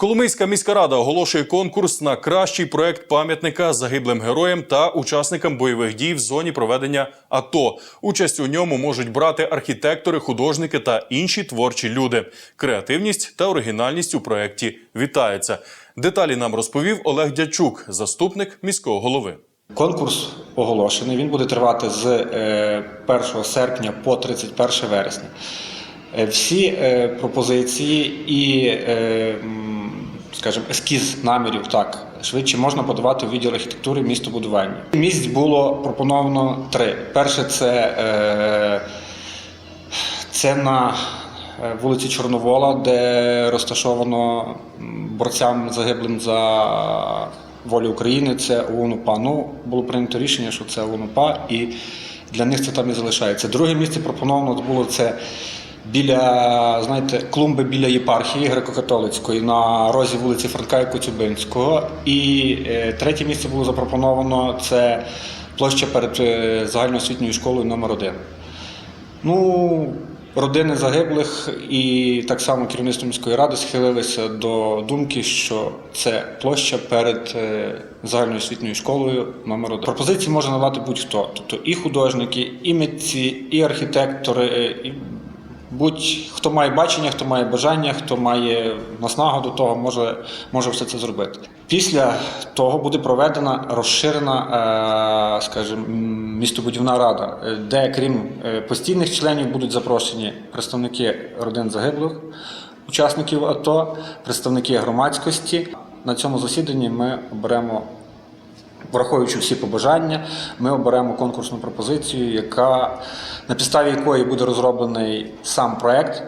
Коломийська міська рада оголошує конкурс на кращий проект пам'ятника загиблим героям та учасникам бойових дій в зоні проведення АТО. Участь у ньому можуть брати архітектори, художники та інші творчі люди. Креативність та оригінальність у проєкті вітається. Деталі нам розповів Олег Дячук, заступник міського голови. Конкурс оголошений. Він буде тривати з е, 1 серпня по 31 вересня. Е, Всі е, пропозиції і, е, скажімо, ескіз намірів так швидше можна подавати в відділ архітектури містобудування. Місць було пропоновано три. Перше це, е, це на е, вулиці Чорновола, де розташовано борцям загиблим за волю України. Це ОУН-УПА. Ну, було прийнято рішення, що це ОУН-УПА, і для них це там і залишається. Друге місце пропоновано було це біля, знаєте, клумби біля єпархії греко-католицької на розі вулиці Франка і Коцюбинського. І е, третє місце було запропоновано це площа перед е, загальноосвітньою школою номер 1 Ну, родини загиблих і так само керівництво міської ради схилилися до думки, що це площа перед е, загальноосвітньою школою номер 1 Пропозиції може надати будь-хто, тобто і художники, і митці, і архітектори, і будь-хто має бачення, хто має бажання, хто має наснагу до того, може, може все це зробити. Після того буде проведена розширена, е, скажімо, містобудівна рада, е, де крім е, постійних членів будуть запрошені представники родин загиблих, учасників АТО, представники громадськості. На цьому засіданні ми оберемо Враховуючи всі побажання, ми оберемо конкурсну пропозицію, яка на підставі якої буде розроблений сам проект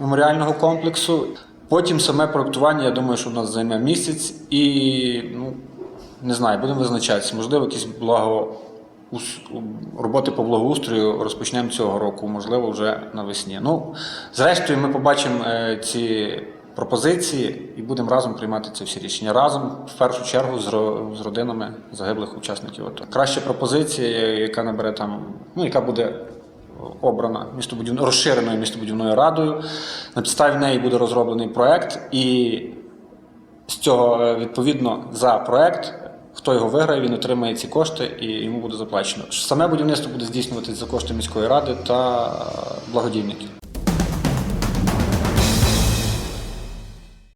меморіального комплексу. Потім саме проектування, я думаю, що в нас займе місяць, і ну не знаю, будемо визначатися. Можливо, якісь благо роботи по благоустрою розпочнемо цього року, можливо, вже навесні. Ну, зрештою, ми побачимо е, ці пропозиції і будемо разом приймати ці всі рішення. Разом, в першу чергу, з, родинами загиблих учасників АТО. Краща пропозиція, яка набере там, ну яка буде обрана містобудівною розширеною містобудівною радою. На підставі неї буде розроблений проект, і з цього е, відповідно за проект. Хто його виграє, він отримає ці кошти і йому буде заплачено. Саме будівництво буде здійснюватися за кошти міської ради та благодійників.